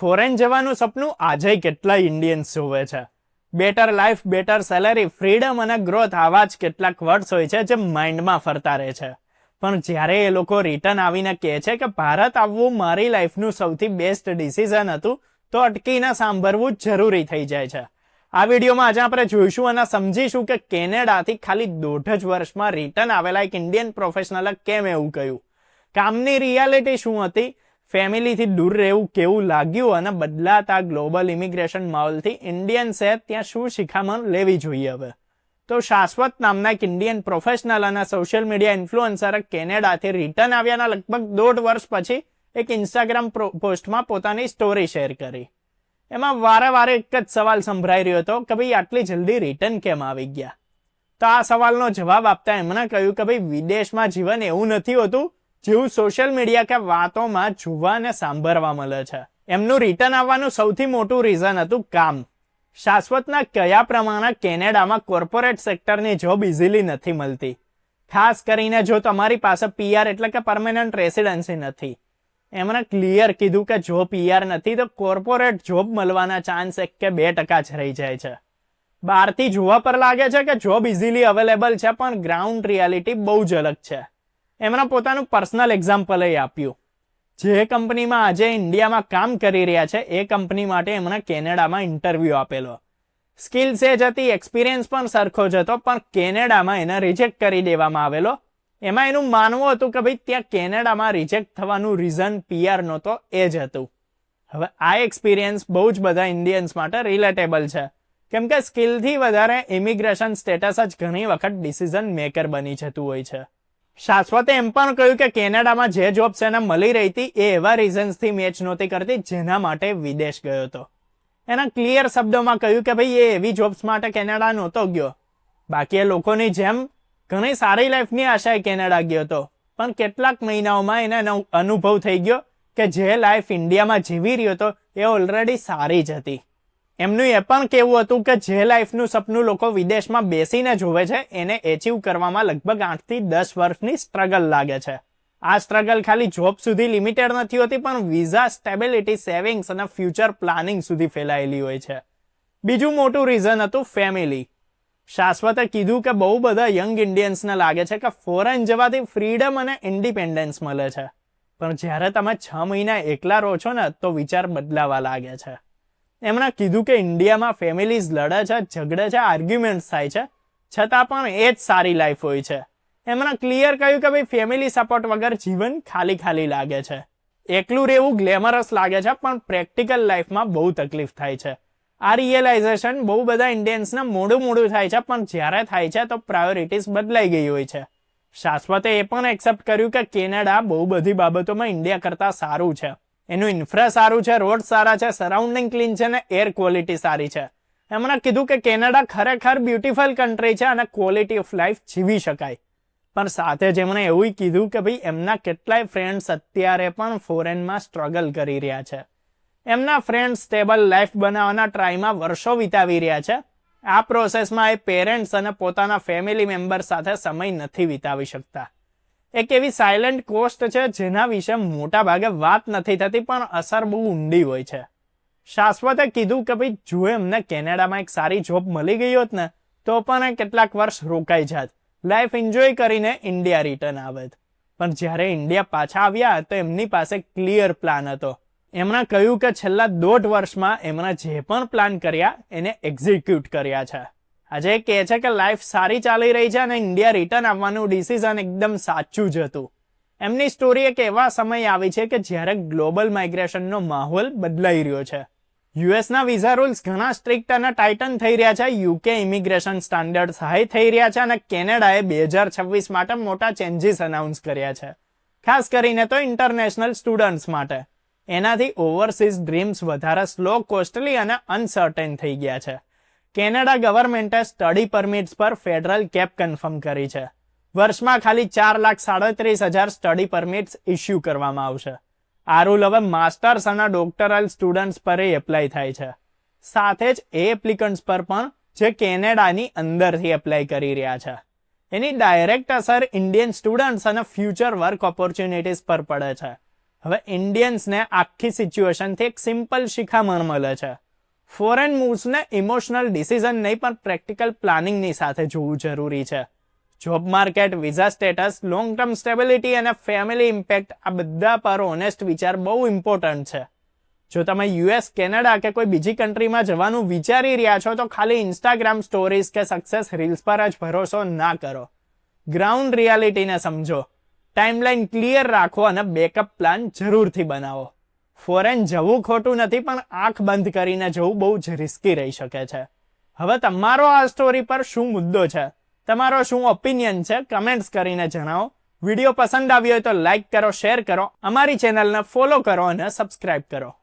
Foreign જવાનું સપનું આજે કેટલા ઇન્ડિયન્સ જોવે છે. Better life better salary freedom અને ગ્રોથ આવા જ કેટલાક વર્ડ્સ હોય છે જે માઇન્ડમાં ફરતા રહે છે. પણ જ્યારે એ લોકો રિટર્ન આવીને કહે છે કે ભારત આવવું મારી લાઈફનું સૌથી બેસ્ટ ડિસિઝન હતું તો અટકીને સાંભળવું જરૂરી થઈ જાય છે. આ વિડીયોમાં આજે આપણે જોઈશું અને સમજીશું કે કેનેડાથી ખાલી દોઢ જ વર્ષમાં રિટર્ન આવેલા એક ઇન્ડિયન પ્રોફેશનલે કેમ એવું કહ્યું? કામની રિયાલિટી શું હતી? ફેમિલીથી દૂર રહેવું કેવું લાગ્યું અને બદલાતા ગ્લોબલ ઇમિગ્રેશન માહોલથી ઇન્ડિયન્સે ત્યાં શું શિખામણ લેવી જોઈએ હવે? તો શાશ્વત નામના એક ઇન્ડિયન પ્રોફેશનલ અને સોશિયલ મીડિયા ઇન્ફ્લુઅન્સર કેનેડાથી રિટર્ન આવ્યાના લગભગ દોઢ વર્ષ પછી એક ઇન્સ્ટાગ્રામ પોસ્ટમાં પોતાની સ્ટોરી શેર કરી. એમાં વારે વારે એક જ સવાલ સંભળાઈ રહ્યો હતો કે ભાઈ આટલી જલ્દી રિટર્ન કેમ આવી ગયા? તો આ સવાલનો જવાબ આપતા એમણે કહ્યું કે ભાઈ વિદેશમાં જીવન એવું નથી હોતું જેવું સોશિયલ મીડિયા કે વાતોમાં જોવા અને સાંભળવા મળે છે. એમનું રિટર્ન આવવાનું સૌથી મોટું રીઝન હતું કામ. શાશ્વતના કયા પ્રમાણે કેનેડામાં કોર્પોરેટ સેક્ટરની જોબ ઇઝીલી નથી મળતી? ખાસ કરીને જો તમારી પાસે પીઆર એટલે કે પરમેનન્ટ રેસિડન્સી નથી. એમણે ક્લિયર કીધું કે જો પીઆર નથી તો કોર્પોરેટ જોબ મળવાના ચાન્સ એક કે બે ટકા જ રહી જાય છે. બહારથી જોવા પર લાગે છે કે જોબ ઇઝીલી અવેલેબલ છે, પણ ગ્રાઉન્ડ રિયાલિટી બહુ જ અલગ છે. એમણે પોતાનું પર્સનલ એક્ઝામ્પલ આપ્યું. જે કંપનીમાં આજે ઇન્ડિયામાં કામ કરી રહ્યા છે, એ કંપની માટે એમણે કેનેડામાં ઇન્ટરવ્યૂ આપેલો. સ્કિલ એ જ હતી એક્સપિરિયન્સ પણ સરખો જ હતો, પણ કેનેડામાં એને રિજેક્ટ કરી દેવામાં આવેલો. એમાં એનું માનવું હતું કે ભાઈ, ત્યાં કેનેડામાં રિજેક્ટ થવાનું રીઝન પીઆર નહોતો, એ જ હતું. હવે આ એક્સપિરિયન્સ બહુ જ બધા ઇન્ડિયન્સ માટે રિલેટેબલ છે. કેમ કે સ્કિલથી વધારે ઇમિગ્રેશન સ્ટેટસ જ ઘણી વખત ડિસિઝન મેકર બની જતું હોય છે. શાશ્વતે એમ પણ કહ્યું કે કેનેડામાં જે જોબ્સ એને મળી રહી હતી એ એવા રીઝન્સથી મેચ નહોતી કરતી જેના માટે વિદેશ ગયો હતો. એના ક્લિયર શબ્દોમાં કહ્યું કે ભાઈ, એ એવી જોબ્સ માટે કેનેડા નહોતો ગયો. બાકી એ લોકોની જેમ ઘણી સારી લાઈફની આશાએ કેનેડા ગયો હતો. પણ કેટલાક મહિનાઓમાં એને અનુભવ થઈ ગયો કે જે લાઈફ ઇન્ડિયામાં જીવી રહ્યો હતો એ ઓલરેડી સારી જ હતી. એમનું એ પણ કેવું હતું કે જે લાઈફનું સપનું લોકો વિદેશમાં બેસીને જોવે છે, એને એચીવ કરવામાં લગભગ આઠથી દસ વર્ષની સ્ટ્રગલ લાગે છે. આ સ્ટ્રગલ ખાલી જોબ સુધી લિમિટેડ નથી હોતી, પણ વિઝા સ્ટેબિલિટી સેવિંગ્સ અને ફ્યુચર પ્લાનિંગ સુધી ફેલાયેલી હોય છે. બીજું મોટું રીઝન હતું ફેમિલી શાશ્વતે કીધું કે બહુ બધા યંગ ઇન્ડિયન્સને લાગે છે કે ફોરેન જવાથી ફ્રીડમ અને ઇન્ડિપેન્ડન્સ મળે છે. પણ જ્યારે તમે છ મહિના એકલા રહો છો ને, તો વિચાર બદલાવા લાગે છે. એમણે કીધું કે ઇન્ડિયામાં ફેમિલીઝ લડે છે, ઝઘડે છે આર્ગ્યુમેન્ટ્સ થાય છે, છતાં પણ એ જ સારી લાઈફ હોય છે. એમણે ક્લિયર કહ્યું કે ભાઈ ફેમિલી સપોર્ટ વગર જીવન ખાલી ખાલી લાગે છે. એકલું રહેવું ગ્લેમરસ લાગે છે, પણ પ્રેક્ટિકલ લાઈફમાં બહુ તકલીફ થાય છે. આ રિયલાઇઝેશન બહુ બધા ઇન્ડિયન્સને મોડું મોડું થાય છે, પણ જ્યારે થાય છે તો પ્રાયોરિટીઝ બદલાઈ ગઈ હોય છે. શાશ્વતે એ પણ એક્સેપ્ટ કર્યું કે કેનેડા બહુ બધી બાબતોમાં ઇન્ડિયા કરતાં સારું છે. એનું ઇન્ફ્રા સારું છે રોડ સારા છે સરાઉન્ડિંગ ક્લીન છે ને એર ક્વોલિટી સારી છે. એમણે કીધું કે કેનેડા ખરેખર બ્યુટીફુલ કન્ટ્રી છે અને ક્વોલિટી ઓફ લાઈફ જીવી શકાય. પણ સાથે જ એમણે એવું કીધું કે ભાઈ, એમના કેટલાય ફ્રેન્ડ્સ અત્યારે પણ ફોરેનમાં સ્ટ્રગલ કરી રહ્યા છે. એમના ફ્રેન્ડ સ્ટેબલ લાઈફ બનાવવાના ટ્રાયમાં વર્ષો વિતાવી રહ્યા છે. આ પ્રોસેસમાં એ પેરેન્ટ્સ અને પોતાના ફેમિલી મેમ્બર સાથે સમય નથી વિતાવી શકતા. એક એવી સાયલન્ટ કોસ્ટ છે જેના વિશે મોટા ભાગે વાત નથી થતી, પણ અસર બહુ ઊંડી હોય છે. શાશ્વતે કીધું કે ભાઈ, જો એમને કેનેડામાં એક સારી જોબ મળી ગઈ હોત ને, તો પણ કેટલાક વર્ષ રોકાઈ જાત. લાઈફ એન્જોય કરીને ઇન્ડિયા રિટર્ન આવત પણ જ્યારે ઇન્ડિયા પાછા આવ્યા, તો એમની પાસે ક્લિયર પ્લાન હતો. એમણે કહ્યું કે છેલ્લા દોઢ વર્ષમાં એમણે જે પણ પ્લાન કર્યા, એને એક્ઝિક્યુટ કર્યા છે. આજે કહે છે કે લાઈફ સારી ચાલી રહી છે અને ઇન્ડિયા રિટર્ન આવવાનું ડિસિઝન એકદમ સાચું જ હતું. એમની સ્ટોરી એક એવા સમય આવી છે કે જ્યારે ગ્લોબલ માઇગ્રેશનનો માહોલ બદલાઈ રહ્યો છે. યુએસના વિઝા રૂલ્સ ઘણા સ્ટ્રિક્ટ અને ટાઇટન થઈ રહ્યા છે. યુકે ઇમિગ્રેશન સ્ટાન્ડર્ડ્સ હાઈ થઈ રહ્યા છે અને કેનેડાએ બે હજાર છવ્વીસ માટે મોટા ચેન્જીસ અનાઉન્સ કર્યા છે. ખાસ કરીને તો ઇન્ટરનેશનલ સ્ટુડન્ટ્સ માટે. એનાથી ઓવરસીઝ ડ્રીમ્સ વધારે સ્લો કોસ્ટલી અને અનસર્ટેન થઈ ગયા છે. કેનેડા ગવર્મેન્ટે સ્ટડી પરમિટ્સ પર ફેડરલ કેપ કન્ફર્મ કરી છે. વર્ષમાં ખાલી ચાર લાખ સાડત્રીસ હજાર સ્ટડી પરમિટ્સ ઇસ્યુ કરવામાં આવશે. આ રૂલ હવે માસ્ટર્સ અને ડોક્ટરલ સ્ટુડન્ટ્સ પર એપ્લાય થાય છે. સાથે જ એ એપ્લિકન્ટ્સ પર પણ જે કેનેડાની અંદરથી એપ્લાય કરી રહ્યા છે. એની ડાયરેક્ટ અસર ઇન્ડિયન સ્ટુડન્ટ્સ અને ફ્યુચર વર્ક ઓપોર્ચ્યુનિટીઝ પર પડે છે. હવે ઇન્ડિયન્સને આખી સિચ્યુએશનથી એક સિમ્પલ શિખામણ મળે છે. ફોરેન મૂવ્સને ઇમોશનલ ડિસિઝન નહીં, પણ પ્રેક્ટિકલ પ્લાનિંગની સાથે જોવું જરૂરી છે. Job market visa status long term stability અને ફેમિલી ઇમ્પેક્ટ આ બધા પર ઓનેસ્ટ વિચાર બહુ ઇમ્પોર્ટન્ટ છે. જો તમે યુએસ કેનેડા કે કોઈ બીજી કન્ટ્રીમાં જવાનું વિચારી રહ્યા છો, તો ખાલી ઇન્સ્ટાગ્રામ સ્ટોરીઝ કે સક્સેસ રીલ્સ પર જ ભરોસો ના કરો. ગ્રાઉન્ડ રિયાલિટીને સમજો. ટાઈમલાઈન ક્લિયર રાખો અને બેકઅપ પ્લાન જરૂરથી બનાવો. ફોરેન જવું ખોટું નથી, પણ આંખ બંધ કરીને જવું બહુ જ રિસ્કી રહી શકે છે. હવે તમારો આ સ્ટોરી પર શું મુદ્દો છે? તમારો શું ઓપિનિયન છે? કમેન્ટ્સ કરીને જણાવો. વીડિયો પસંદ આવ્યો હોય તો લાઈક કરો શેર કરો. અમારી ચેનલને ફોલો કરો અને સબસ્ક્રાઇબ કરો.